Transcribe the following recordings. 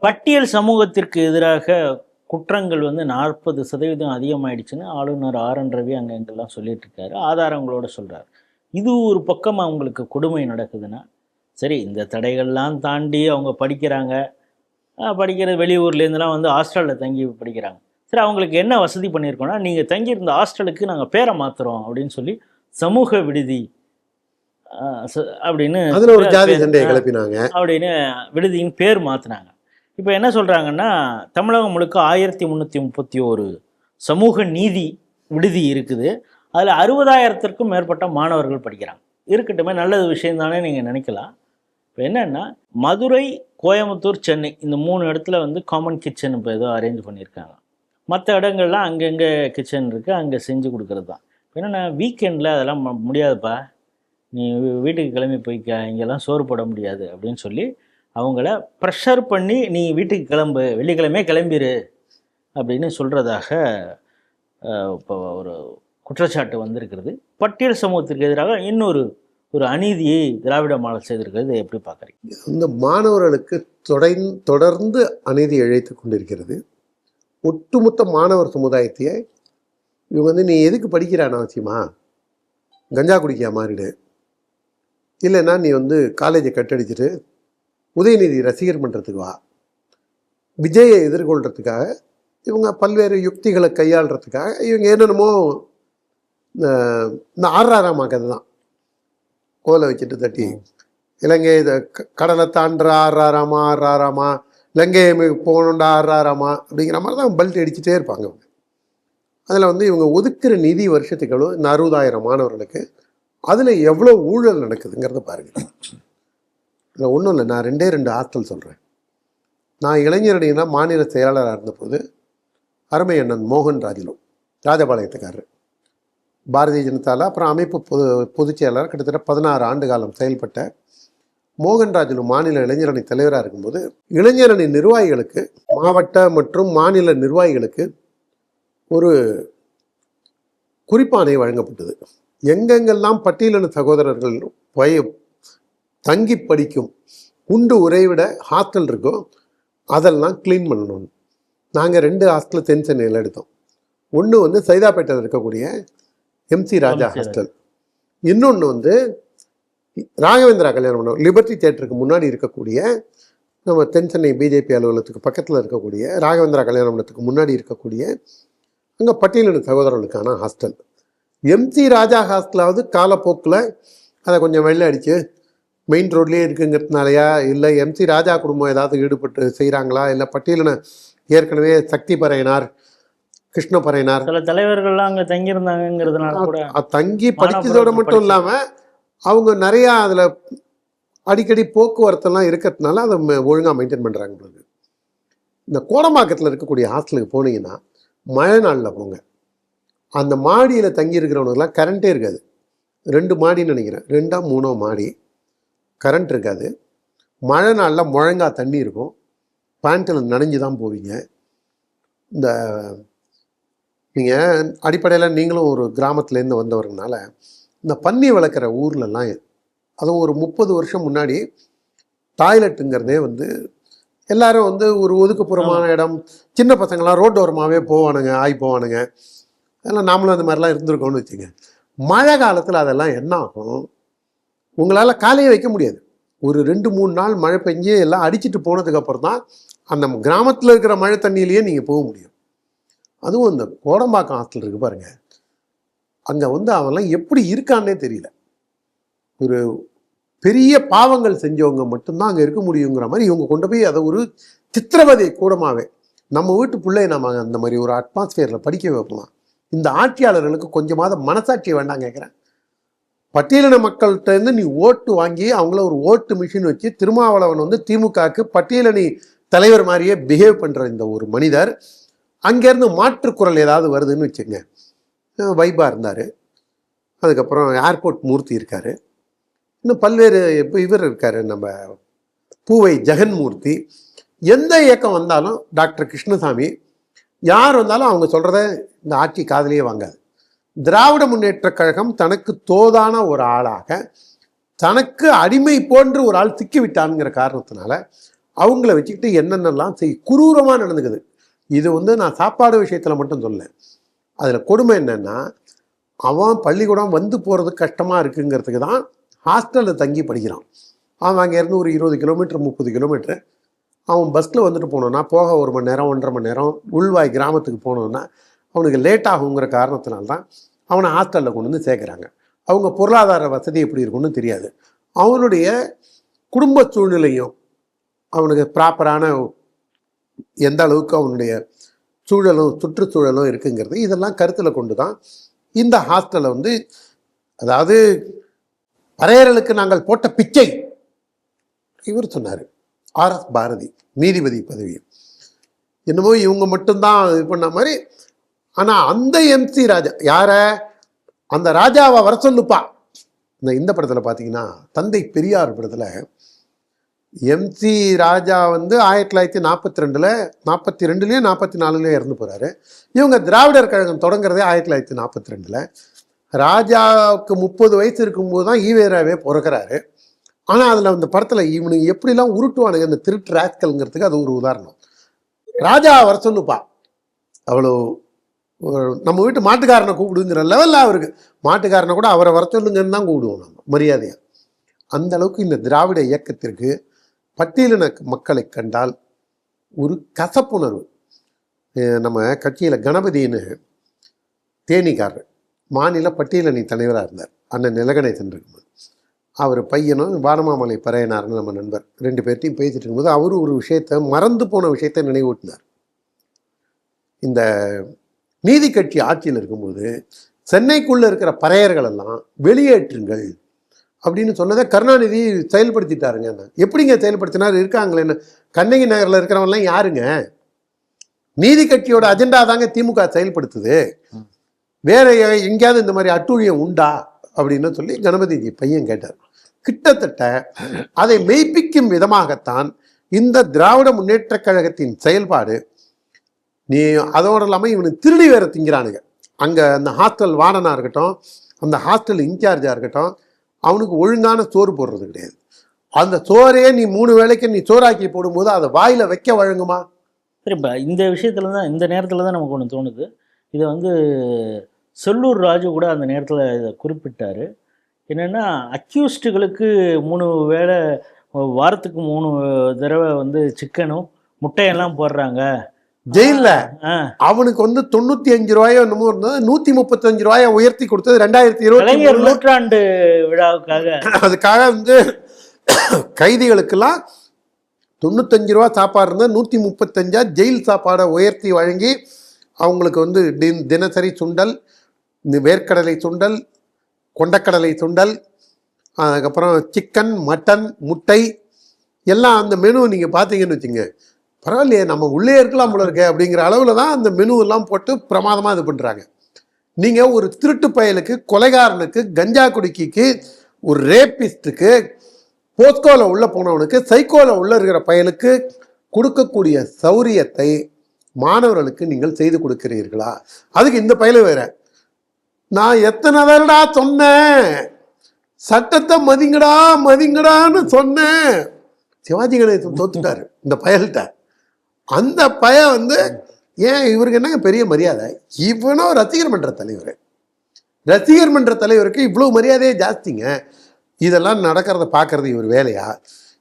பட்டியல் சமூகத்திற்கு எதிராக குற்றங்கள் வந்து நாற்பது சதவீதம் அதிகமாயிடுச்சுன்னு ஆளுநர் ஆர் என் ரவி அங்கே எங்கெல்லாம் சொல்லிட்டு இருக்காரு ஆதாரங்களோட சொல்றாரு. இது ஒரு பக்கம் அவங்களுக்கு கொடுமை நடக்குதுன்னா சரி இந்த தடைகள்லாம் தாண்டி அவங்க படிக்கிறாங்க. படிக்கிற வெளியூர்லேருந்துலாம் வந்து ஹாஸ்டலில் தங்கி படிக்கிறாங்க. சரி அவங்களுக்கு என்ன வசதி பண்ணியிருக்கோம்னா நீங்கள் தங்கியிருந்த ஹாஸ்டலுக்கு நாங்கள் பேரை மாற்றுறோம் அப்படின்னு சொல்லி சமூக விடுதி அப்படின்னு அதுல ஒரு ஜாதி பேர்- சண்டையை கிளப்பினாங்க. அப்படின்னு விடுதியின் பேர் மாற்றினாங்க இப்போ என்ன சொல்கிறாங்கன்னா தமிழகம் முழுக்க ஆயிரத்தி முந்நூற்றி முப்பத்தி ஒரு சமூக நீதி விடுதி இருக்குது. அதில் அறுபதாயிரத்திற்கும் மேற்பட்ட மாணவர்கள் படிக்கிறாங்க. இருக்கட்டுமே நல்லது விஷயம் தானே நீங்கள் நினைக்கலாம். இப்போ என்னென்னா மதுரை கோயம்புத்தூர் சென்னை இந்த மூணு இடத்துல வந்து காமன் கிச்சன் இப்போ ஏதோ அரேஞ்ச் பண்ணியிருக்காங்க. மற்ற இடங்கள்லாம் அங்கங்கே கிச்சன் இருக்குது அங்கே செஞ்சு கொடுக்குறது தான் என்னென்னா வீக்கெண்டில் அதெல்லாம் ம- முடியாதுப்பா. நீ வீட்டுக்கு கிளம்பி போய்க்க இங்கெல்லாம் சோறு போட முடியாது அப்படின்னு சொல்லி அவங்கள ப்ரெஷர் பண்ணி நீ வீட்டுக்கு கிளம்பு வெள்ளிக்கிழமையே கிளம்பிடு அப்படின்னு சொல்கிறதாக இப்போ ஒரு குற்றச்சாட்டு வந்திருக்கிறது. பட்டியல் சமூகத்திற்கு எதிராக இன்னொரு ஒரு அநீதியை திராவிட மாடல் செய்திருக்கிறது. எப்படி பார்க்குறீங்க? இந்த மாணவர்களுக்கு தொடர்ந்து தொடர்ந்து அநீதி இழைத்து கொண்டிருக்கிறது. ஒட்டுமொத்த மாணவர் சமுதாயத்தையே இவங்க வந்து நீ எதுக்கு படிக்கிறான் அவசியமா கஞ்சா குடிக்க மாறிடு. இல்லைன்னா நீ வந்து காலேஜை கட்டடிச்சிட்டு உதயநிதி ரசிகர் மன்றத்துக்கு வா. விஜயை எதிர்கொள்கிறதுக்காக இவங்க பல்வேறு யுக்திகளை கையாளுறதுக்காக இவங்க என்னென்னமோ இந்த- ஆறாராமா கதை தான் கோலை வச்சுட்டு தட்டி இலங்கை இதை கடலை தாண்டுற ஆறாராமா ஆறாராமா இலங்கையை மி- போகணுண்டா ஆறாராமா அப்படிங்கிற மாதிரி தான் பல்ட் அடிச்சுட்டே இருப்பாங்க அவங்க அதில் வந்து இவங்க ஒதுக்குற நிதி வருஷத்துக்கு எவ்வளோ இந்த அறுபதாயிரம் மாணவர்களுக்கு. அதில் எவ்வளோ ஊழல் நடக்குதுங்கிறத பாருங்க. இல்லை ஒன்றும் இல்லை நான் ரெண்டே ரெண்டு ஆற்றல் சொல்கிறேன் நான் இளைஞரடினா மாநில செயலாளராக இருந்தபோது அருமை அண்ணன் மோகன் ராஜிலோ ராஜபாளையத்துக்காரர். பாரதிய ஜனதாவில் அப்புறம் அமைப்பு பொது பொதுச் செயலாளர் கிட்டத்தட்ட பதினாறு ஆண்டு காலம் செயல்பட்ட மோகன் ராஜிலு மாநில இளைஞரணி தலைவராக இருக்கும்போது இளைஞரணி நிர்வாகிகளுக்கு மாவட்ட மற்றும் மாநில நிர்வாகிகளுக்கு ஒரு குறிப்பாணை வழங்கப்பட்டது. எங்கெங்கெல்லாம் பட்டியலின சகோதரர்கள் பய தங்கி படிக்கும் உண்டு உறைவிட ஹாஸ்டல் இருக்கோ அதெல்லாம் க்ளீன் பண்ணணும். நாங்கள் ரெண்டு ஹாஸ்டல் தென் சென்னையில் எடுத்தோம். ஒன்று வந்து சைதாப்பேட்டையில் இருக்கக்கூடிய எம்சி ராஜா. ஹாஸ்டல். இன்னொன்று வந்து ராகவேந்திரா கல்யாண மண்டபம் லிபர்ட்டி தியேட்டருக்கு முன்னாடி இருக்கக்கூடிய நம்ம தென் சென்னை பிஜேபி அலுவலகத்துக்கு பக்கத்தில் இருக்கக்கூடிய ராகவேந்திரா கல்யாண மண்டபத்துக்கு முன்னாடி இருக்கக்கூடிய அங்கே பட்டியலின சகோதரர்களுக்கான ஹாஸ்டல். எம்சி ராஜா ஹாஸ்டலாவது காலப்போக்கில் அதை கொஞ்சம் வெள்ளை அடித்து மெயின் ரோட்லேயே இருக்குங்கிறதுனாலயா? இல்லை எம்சி ராஜா குடும்பம் ஏதாவது ஈடுபட்டு செய்கிறாங்களா இல்லை பட்டியலின ஏற்கனவே சக்தி பறையனார் கிருஷ்ண பறையனார். சில தலைவர்கள்லாம் அங்கே கூட அ- தங்கி படிச்சதோட மட்டும் இல்லாமல் அவங்க நிறையா அதில் அடிக்கடி போக்குவரத்தெல்லாம் இருக்கிறதுனால அதை ஒழுங்காக மெயின்டைன் பண்ணுறாங்க உங்களுக்கு இந்த கோடம்பாக்கத்தில் இருக்கக்கூடிய ஹாஸ்டலுக்கு போனீங்கன்னா மழை நாளில் போங்க. அந்த மாடியில் தங்கி இருக்கிறவனுக்குலாம் கரண்ட்டே இருக்காது. ரெண்டு மாடின்னு நினைக்கிறேன். ரெண்டா மூணோ மாடி. கரண்ட் இருக்காது. மழை நாளில் முழங்கா தண்ணி இருக்கும். பேண்ட்டில் நனைஞ்சு தான் போவீங்க. இந்த நீங்கள் அடிப்படையில் நீங்களும் ஒரு கிராமத்துலேருந்து வந்தவர்னால இந்த பன்னி வளர்க்குற ஊர்லலாம் அதுவும் ஒரு முப்பது வருஷம் முன்னாடி டாய்லெட்டுங்கிறதே வந்து எல்லாரும் வந்து ஒரு ஒதுக்குப்புறமான இடம். சின்ன பசங்களாம் ரோட்டோரமாகவே போவானுங்க ஆய் போவானுங்க. அதெல்லாம் நாமளும் அந்த மாதிரிலாம் இருந்திருக்கோம்னு வச்சுங்க மழை காலத்தில் அதெல்லாம் என்ன ஆகும்? உங்களால் காலையே வைக்க முடியாது. ஒரு ரெண்டு மூணு நாள் மழை பெஞ்சு எல்லாம் அடிச்சுட்டு போனதுக்கப்புறம் தான் அந்த கிராமத்தில் இருக்கிற மழை தண்ணியிலேயே நீங்கள் போக முடியும். அதுவும் இந்த கோடம்பாக்கம் ஹாஸ்டல் இருக்கு பாருங்கள் அங்கே வந்து அவன்லாம் எப்படி இருக்கான்னே தெரியல. ஒரு பெரிய பாவங்கள் செஞ்சவங்க மட்டும்தான் அங்கே இருக்க முடியுங்கிற மாதிரி இவங்க கொண்டு போய் அதை ஒரு சித்திரவதை கூடமாவே நம்ம வீட்டு பிள்ளையை நம்ம அந்த மாதிரி ஒரு அட்மாஸ்பியரில் படிக்க வைப்போம். இந்த ஆட்சியாளர்களுக்கு கொஞ்சமாவது மனசாட்சி வேண்டாம் கேட்குறேன் பட்டியலின மக்கள்கிட்டேருந்து நீ ஓட்டு வாங்கி அவங்கள ஒரு ஓட்டு மிஷின் வச்சு திருமாவளவன் வந்து திமுகவுக்கு பட்டியலணி தலைவர் மாதிரியே பிஹேவ் பண்ணுற இந்த ஒரு மனிதர். அங்கேருந்து மாற்றுக்குரல் ஏதாவது வருதுன்னு வச்சுங்க வைபா இருந்தார். அதுக்கப்புறம் ஏர்போர்ட் மூர்த்தி இருக்கார். இன்னும் பல்வேறு இப்போ இவர் இருக்கார் நம்ம பூவை ஜெகன்மூர்த்தி. எந்த இயக்கம் வந்தாலும் டாக்டர் கிருஷ்ணசாமி யார் வந்தாலும் அவங்க சொல்கிறத இந்த ஆட்சி காதலியே வாங்காது. திராவிட முன்னேற்றக் கழகம் தனக்கு தோதான ஒரு ஆளாக தனக்கு அடிமை போன்று ஒரு ஆள் சிக்கிவிட்டான்ங்கிற காரணத்தினால அவங்கள வச்சுக்கிட்டு என்னென்னலாம் செய் குரூரமாக நடந்துக்குது. இது வந்து நான் சாப்பாடு விஷயத்தில் மட்டும் சொல்ல அதில் கொடுமை என்னென்னா அவன் பள்ளிக்கூடம் வந்து போகிறது கஷ்டமாக இருக்குங்கிறதுக்கு தான் ஹாஸ்டலில் தங்கி படிக்கிறான். அவன் அங்கேருந்து ஒரு இருபது கிலோமீட்டர் முப்பது கிலோமீட்டர். அவன் பஸ்ஸில் வந்துட்டு போனோன்னா போக ஒரு மணி நேரம் ஒன்றரை மணி நேரம் உள்வாய் கிராமத்துக்கு போனோன்னா அவனுக்கு லேட் ஆகுங்கிற காரணத்தினால்தான் அவனை ஹாஸ்டலில் கொண்டு வந்து சேர்க்குறாங்க. அவங்க பொருளாதார வசதி எப்படி இருக்கும்னு தெரியாது. அவனுடைய குடும்ப சூழ்நிலையும் அவனுக்கு ப்ராப்பரான எந்த அளவுக்கு அவனுடைய சூழலும் சுற்றுச்சூழலும் இருக்குங்கிறது இதெல்லாம் கருத்தில் கொண்டு தான் இந்த ஹாஸ்டலை வந்து அதாவது பறையர்களுக்கு நாங்கள் போட்ட பிச்சை. இவர் சொன்னார் ஆர்எஸ் பாரதி நீதிபதி பதவி என்னமோ இவங்க மட்டும்தான் இது பண்ண மாதிரி ஆனால் அந்த எம்சி ராஜா யாரை? அந்த ராஜாவை வர சொல்லுப்பா. இந்த இந்த படத்தில் பார்த்தீங்கன்னா தந்தை பெரியார் படத்தில் எம்சி ராஜா வந்து ஆயிரத்தி தொள்ளாயிரத்தி நாற்பத்தி ரெண்டில் நாற்பத்தி ரெண்டுலேயும் நாற்பத்தி நாலுலேயும் இறந்து போகிறாரு இவங்க திராவிடர் கழகம் தொடங்குறதே ஆயிரத்தி தொள்ளாயிரத்தி நாற்பத்தி ரெண்டில் ராஜாவுக்கு முப்பது வயசு இருக்கும்போது தான் ஈவேராவே பிறக்கிறாரு. ஆனால் அதில் அந்த படத்தில் இவனுக்கு எப்படிலாம் உருட்டுவானுங்க இந்த திருட்டு ராஸ்கல்ங்கிறதுக்கு அது ஒரு உதாரணம். ராஜா வர சொல்லுப்பா. அவ்வளோ நம்ம வீட்டு மாட்டுக்காரனை கூப்பிடுங்கிற லெவலில் அவருக்கு. மாட்டுக்காரனை கூட அவரை வர சொல்லுங்கன்னு தான் கூப்பிடுவோம் நம்ம மரியாதையாக அந்த அளவுக்கு இந்த திராவிட இயக்கத்திற்கு பட்டியலின மக்களை கண்டால் ஒரு கசப்புணர்வு. நம்ம கட்சியில் கணபதினு தேனிக்காரர் மாநில பட்டியலணி தலைவராக இருந்தார் அண்ணன் நிலகணை சென்றிருக்கும்போது அவர் பையனும் வானமாமலை பறையனார்னு நம்ம நண்பர் ரெண்டு பேர்த்தையும் பேசிட்டு இருக்கும்போது அவரு ஒரு விஷயத்த மறந்து போன விஷயத்தை நினைவூட்டினார். இந்த நீதி கட்சி ஆட்சியில் இருக்கும்போது சென்னைக்குள்ளே இருக்கிற பறையர்கள் எல்லாம் வெளியேற்றுங்கள் அப்படின்னு சொன்னதை கருணாநிதி செயல்படுத்திட்டாருங்க. எப்படிங்க செயல்படுத்தினார்? இருக்காங்களேன்னு கண்ணகி நகரில் இருக்கிறவங்கலாம் யாருங்க? நீதி கட்சியோட அஜெண்டா தாங்க திமுக செயல்படுத்துது. வேற எங்கேயாவது இந்த மாதிரி அட்டூழியம் உண்டா? அப்படின்னு சொல்லி கணபதிஜி பையன் கேட்டார். கிட்டத்தட்ட அதை மெய்ப்பிக்கும் விதமாகத்தான் இந்த திராவிட முன்னேற்றக் கழகத்தின் செயல்பாடு நீ அதோடு இல்லாமல் இவனுக்கு திருடி வேற திங்கிறானுங்க. அங்கே அந்த ஹாஸ்டல் வார்டனாக இருக்கட்டும் அந்த ஹாஸ்டல் இன்சார்ஜாக இருக்கட்டும் அவனுக்கு ஒழுங்கான சோறு போடுறது கிடையாது. அந்த சோறையே நீ மூணு வேளைக்கு நீ சோறாக்கி போடும்போது அதை வாயில் வைக்க வழங்குமா? சரிப்பா இந்த விஷயத்துல தான் இந்த நேரத்தில் தான் நமக்கு ஒன்று தோணுது. இதை வந்து செல்லூர் ராஜு கூட அந்த நேரத்தில் இதை குறிப்பிட்டார். என்னென்னா அக்யூஸ்டுகளுக்கு மூணு வேளை வாரத்துக்கு மூணு தடவை வந்து சிக்கனும் முட்டையெல்லாம் போடுறாங்க. ஜெயில்ல. ஆ. அவனுக்கு வந்து தொண்ணூத்தி அஞ்சு ரூபாயோ என்னமோ இருந்தது. நூத்தி முப்பத்தஞ்சு ரூபாய உயர்த்தி கொடுத்தது. ரெண்டாயிரத்தி இருபத்தி நூற்றாண்டு விழாவுக்காக. அதுக்காக வந்து கைதிகளுக்கெல்லாம் தொண்ணூத்தஞ்சு ரூபா சாப்பாடு இருந்தால் நூற்றி முப்பத்தஞ்சா ஜெயில் சாப்பாடை உயர்த்தி வழங்கி அவங்களுக்கு வந்து தின தினசரி சுண்டல் வேர்க்கடலை சுண்டல் கொண்டக்கடலை சுண்டல் அதுக்கப்புறம் சிக்கன் மட்டன் முட்டை எல்லாம் அந்த மெனு நீங்கள் பார்த்தீங்கன்னு வச்சுங்க பரவாயில்லையே நம்ம உள்ளே இருக்கலாம் போல இருக்கே அப்படிங்கிற அளவில் தான் அந்த மெனு எல்லாம் போட்டு பிரமாதமாக இது பண்ணுறாங்க நீங்கள் ஒரு திருட்டு பயலுக்கு கொலைகாரனுக்கு கஞ்சா குடிக்கிக்கு ஒரு ரேபிஸ்ட்டுக்கு போஸ்கோவில் உள்ளே போனவனுக்கு சைக்கோவில் உள்ளே இருக்கிற பயலுக்கு கொடுக்கக்கூடிய சௌரியத்தை மாணவர்களுக்கு நீங்கள் செய்து கொடுக்கிறீர்களா? அதுக்கு இந்த பயலு வேற. நான் எத்தனை தடடா சொன்னேன்? சட்டத்தை மதிங்கடா மதிங்கடான்னு சொன்னேன். சிவாஜி கணேசன் தோத்துட்டாரு இந்த பயல்கிட்ட. அந்த பையன் வந்து ஏன் இவருக்கு என்னங்க பெரிய மரியாதை? இவனும் ரசிகர் மன்ற தலைவர். ரசிகர் மன்ற தலைவருக்கு இவ்வளோ மரியாதையே ஜாஸ்திங்க. இதெல்லாம் நடக்கிறத பார்க்கறது இவர் வேலையா?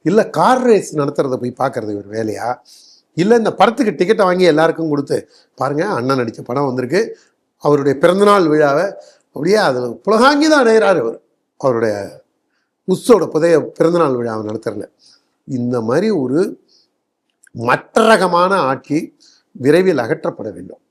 இல்லை கார் ரேஸ் நடத்துகிறத போய் பார்க்கறது இவர் வேலையா? இல்லை இந்த படத்துக்கு டிக்கெட்டை வாங்கி எல்லாருக்கும் கொடுத்து பாருங்கள் அண்ணன் நடித்த படம் வந்திருக்கு. அவருடைய பிறந்தநாள் விழாவை அப்படியே அதில் புலகாங்கி தான் அடைகிறார் அவர். அவருடைய உஸ்ஸோட புதைய பிறந்தநாள் விழாவை நடத்துறல இந்த மாதிரி ஒரு மற்ற ரகமான ஆட்சி விரைவில் அகற்றப்பட வேண்டும்.